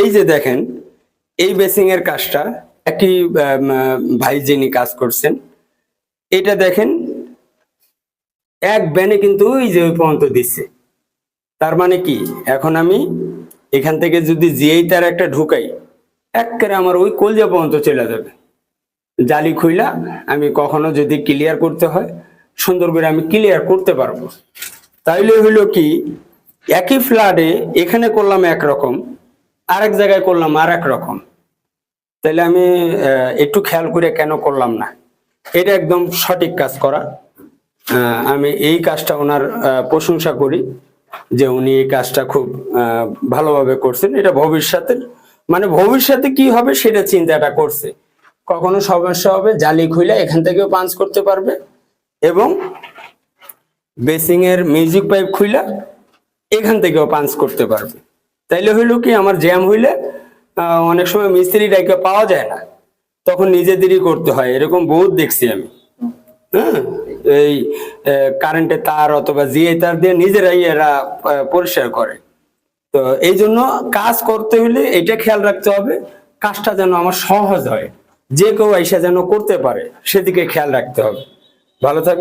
এই যে দেখেন, এই বেসিং এর কাজটা একটি ভাই যিনি কাজ করছেন, এটা দেখেন, এক ব্যানে কিন্তু ওই যে ওই পর্যন্ত দিচ্ছে। তার মানে কি? এখন আমি এখান থেকে যদি জিয়েই তার একটা ঢুকাই, একেবারে আমার ওই কলজা পর্যন্ত চলে যাবে। জালি খুইলা আমি কখনো যদি ক্লিয়ার করতে হয়, সুন্দর করে আমি ক্লিয়ার করতে পারব। তাইলে হইল কি? একই ফ্ল্যাটে এখানে করলাম একরকম আরেক জায়গায় করলাম আর রকম। তাহলে আমি একটু খেয়াল করে কেন করলাম না? এটা একদম সঠিক কাজ করা। আমি এই কাজটা ওনার প্রশংসা করি যে উনি এই কাজটা খুব ভালোভাবে করছেন। এটা ভবিষ্যতের মানে ভবিষ্যতে কি হবে সেটা চিন্তাটা করছে। কখনো সমস্যা হবে, জালি খুলে এখান থেকেও পাঞ্চ করতে পারবে। এবং বেসিং এর মিউজিক পাইপ খুইলা এখান থেকেও পাঞ্চ করতে পারবে। তাইলে হইল কি আমার জ্যাম হইলে অনেক সময় মিস্ত্রি ডাইকে পাওয়া যায় না। তখন নিজেদেরই করতে হয়, এরকম বহুত দেখছি আমি। হ্যাঁ? এই কারেন্টের তার অথবা জিএ তার দিয়ে নিজেরাই এরা পরিষ্কার করে। তো এই জন্য কাজ করতে হলে এটা খেয়াল রাখতে হবে, কাজটা যেন আমার সহজ হয়। যে কেউ এসে যেন করতে পারে, সেদিকে খেয়াল রাখতে হবে। ভালো থাকবে